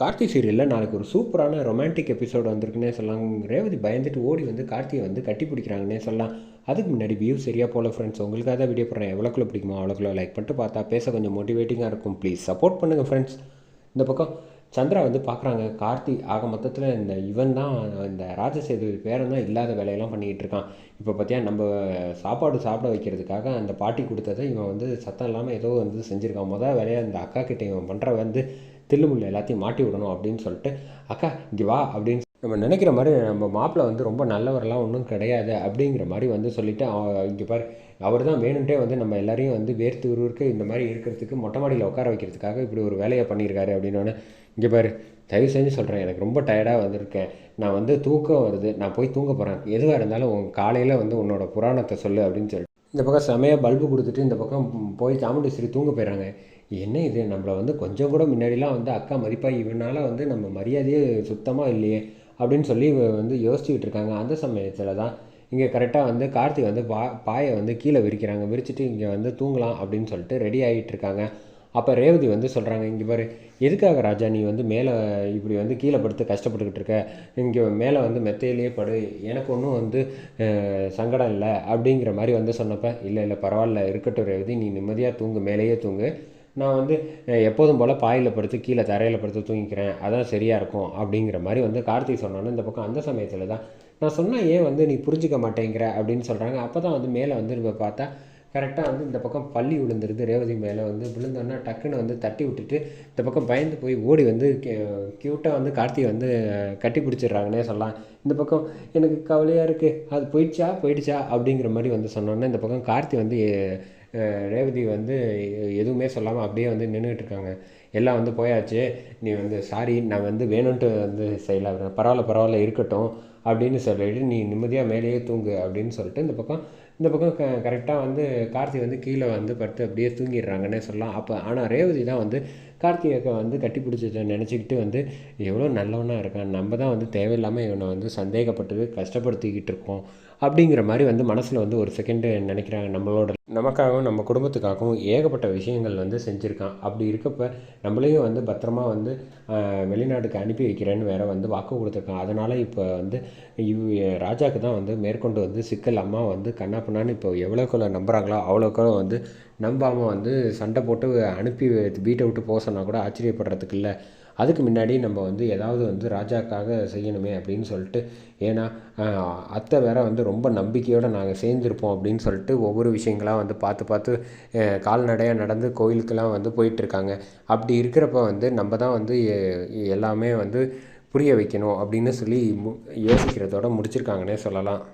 கார்த்தி சீரியலில் நாளைக்கு ஒரு சூப்பரான ரொமான்டிக் எபிசோடு வந்திருக்குன்னே சொல்லலாம். ரேவதி பயந்துட்டு ஓடி வந்து கார்த்தியை வந்து கட்டி பிடிக்கிறாங்கன்னே சொல்லலாம். அதுக்கு முன்னாடி வியூ சரியாக போல ஃப்ரெண்ட்ஸ் உங்களுக்காக தான் வீடியோ போடுறேன். எவ்வளோக்குள்ள பிடிக்குமோ அவ்வளோக்குள்ள லைக் பண்ணிட்டு பார்த்தா பேச கொஞ்சம் மோட்டிவேட்டிங்காக இருக்கும். ப்ளீஸ் சப்போர்ட் பண்ணுங்கள் ஃப்ரெண்ட்ஸ் இந்த பக்கம் சந்திரா வந்து பார்க்குறாங்க. கார்த்தி ஆக மொத்தத்தில் இந்த இவன் தான் இந்த ராஜசேதுபதி பேரன் தான் இல்லாத வேலையெல்லாம் பண்ணிக்கிட்டு இருக்கான். இப்போ பார்த்தியா நம்ம சாப்பாடு சாப்பிட வைக்கிறதுக்காக அந்த பாட்டி கொடுத்ததை இவன் வந்து சத்தம் இல்லாமல் ஏதோ வந்து செஞ்சுருக்கான். மொதல் வேலையாக இந்த அக்கா கிட்டே இவன் பண்ணுற வந்து தில்லுமுள்ள எல்லாத்தையும் மாட்டி விடணும் அப்படின்னு சொல்லிட்டு அக்கா இங்கே வா அப்படின்னு நம்ம நினைக்கிற மாதிரி நம்ம மாப்பிள்ளை வந்து ரொம்ப நல்லவரெல்லாம் ஒன்றும் கிடையாது அப்படிங்கிற மாதிரி வந்து சொல்லிவிட்டு இங்கே பாரு அவர் தான் வேணுன்ட்டே வந்து நம்ம எல்லாரையும் வந்து வேர்த்து உருவருக்கு இந்த மாதிரி இருக்கிறதுக்கு மொட்டை மாடியில் உட்கார வைக்கிறதுக்காக இப்படி ஒரு வேலையை பண்ணியிருக்காரு அப்படின்னு இங்கே பாரு தயவு செஞ்சு சொல்கிறேன் எனக்கு ரொம்ப டயர்டாக வந்திருக்கேன். நான் வந்து தூக்கம் வருது. நான் போய் தூங்க போகிறேன் எதுவாக இருந்தாலும் உன் காலையில் வந்து உன்னோட புராணத்தை சொல்லு அப்படின்னு சொல்லிட்டு. இந்த பக்கம் செமையாக பல்பு கொடுத்துட்டு இந்த பக்கம் போய் சாமுண்டீஸ்வரி தூங்க போயிடுறாங்க. என்ன இது? நம்மளை வந்து கொஞ்சம் கூட முன்னாடிலாம் வந்து அக்கா மதிப்பாக இவனால் வந்து நம்ம மரியாதையே சுத்தமாக இல்லையே அப்படின்னு சொல்லி வந்து யோசிச்சுக்கிட்டு இருக்காங்க. அந்த சமயத்தில் தான் இங்கே கரெக்டாக வந்து கார்த்தி வந்து பா பாயை வந்து கீழே விரிக்கிறாங்க. விரிச்சிட்டு இங்கே வந்து தூங்கலாம் அப்படின்னு சொல்லிட்டு ரெடி ஆகிட்டு இருக்காங்க. அப்போ ரேவதி வந்து சொல்கிறாங்க இங்கே பாரு எதுக்காக ராஜா நீ வந்து மேலே இப்படி வந்து கீழே படுத்து கஷ்டப்பட்டுக்கிட்டு இருக்க? இங்கே மேலே வந்து மெத்தையிலேயே படு. எனக்கு ஒன்றும் வந்து சங்கடம் இல்லை. அப்படிங்கிற மாதிரி வந்து சொன்னப்போ இல்லை இல்லை பரவாயில்ல. இருக்கட்டும் ரேவதி நீ நிம்மதியாக தூங்கு. மேலேயே தூங்கு. நான் வந்து எப்போதும் போல் பாயில் படுத்து கீழே தரையில் படுத்து தூங்கிக்கிறேன். அதான் சரியாக இருக்கும். அப்படிங்கிற மாதிரி வந்து கார்த்திக் சொன்னோன்னு இந்த பக்கம் அந்த சமயத்தில் தான். நான் சொன்னால் ஏன் வந்து நீ புரிஞ்சிக்க மாட்டேங்கிற? அப்படின்னு சொல்கிறாங்க அப்போ தான் வந்து மேலே வந்து இப்போ பார்த்தா கரெக்டாக வந்து இந்த பக்கம் பள்ளி விழுந்துருது. ரேவதி மேலே வந்து விழுந்தோன்னா டக்குன்னு வந்து தட்டி விட்டுட்டு இந்த பக்கம் பயந்து போய் ஓடி வந்து க்யூட்டாக வந்து கார்த்தியை வந்து கட்டி பிடிச்சிடுறாங்கன்னே சொல்லலாம். இந்த பக்கம் எனக்கு கவலையாக இருக்குது அது போயிடுச்சா? போயிடுச்சா? அப்படிங்கிற மாதிரி வந்து சொன்னோன்னே இந்த பக்கம் கார்த்தி வந்து ரேவதி வந்து எதுவுமே சொல்லாமல் அப்படியே வந்து நின்றுட்டு இருக்காங்க எல்லாம் வந்து போயாச்சு. நீ வந்து சாரி நான் வந்து வேணும்ன்ட்டு வந்து செய்யல. பரவாயில்ல பரவாயில்ல இருக்கட்டும் அப்படின்னு சொல்லிட்டு நீ நிம்மதியாக மேலேயே தூங்கு அப்படின்னு சொல்லிட்டு இந்த பக்கம் இந்த பக்கம் க கரெக்டாக வந்து கார்த்தி வந்து கீழே வந்து படுத்து அப்படியே தூங்கிடுறாங்கன்னே சொல்லலாம். அப்போ ஆனால் ரேவதி தான் வந்து கார்த்திகை வந்து கட்டி பிடிச்சதை நினச்சிக்கிட்டு வந்து எவ்வளோ நல்லவனாக இருக்கான். நம்ம தான் வந்து தேவையில்லாமல் இவனை வந்து சந்தேகப்பட்டு கஷ்டப்படுத்திக்கிட்டு இருக்கோம். அப்படிங்கிற மாதிரி வந்து மனசில் வந்து ஒரு செகண்டு நினைக்கிறாங்க நம்மளோட நமக்காகவும் நம்ம குடும்பத்துக்காகவும் ஏகப்பட்ட விஷயங்கள் வந்து செஞ்சுருக்கான். அப்படி இருக்கப்ப நம்மளையும் வந்து பத்திரமா வந்து வெளிநாட்டுக்கு அனுப்பி வைக்கிறேன்னு வேற வந்து வாக்கு கொடுத்துருக்கான். அதனால் இப்போ வந்து இவ் ராஜாவுக்கு தான் வந்து மேற்கொண்டு வந்து சிக்கல் அம்மா வந்து கண்ணா பண்ணான்னு இப்போ எவ்வளோக்குள்ள நம்புகிறாங்களோ அவ்வளோக்குள்ள வந்து நம்பாமல் வந்து சண்டை போட்டு அனுப்பி வீட்டை விட்டு போக சொன்னால் கூட ஆச்சரியப்படுறதுக்கு இல்லை. அதுக்கு முன்னாடி நம்ம வந்து ஏதாவது வந்து ராஜாக்காக செய்யணுமே அப்படின்னு சொல்லிட்டு ஏன்னா அத்தை வேற வந்து ரொம்ப நம்பிக்கையோடு நாங்கள் சேர்ந்துருப்போம் அப்படின்னு சொல்லிட்டு ஒவ்வொரு விஷயங்களாக வந்து பார்த்து பார்த்து கால்நடையாக நடந்து கோயிலுக்கெல்லாம் வந்து போயிட்டுருக்காங்க. அப்படி இருக்கிறப்ப வந்து நம்ம தான் வந்து எல்லாமே வந்து புரிய வைக்கணும் அப்படின்னு சொல்லி யோசிக்கிறதோட முடிச்சிருக்காங்கன்னே சொல்லலாம்.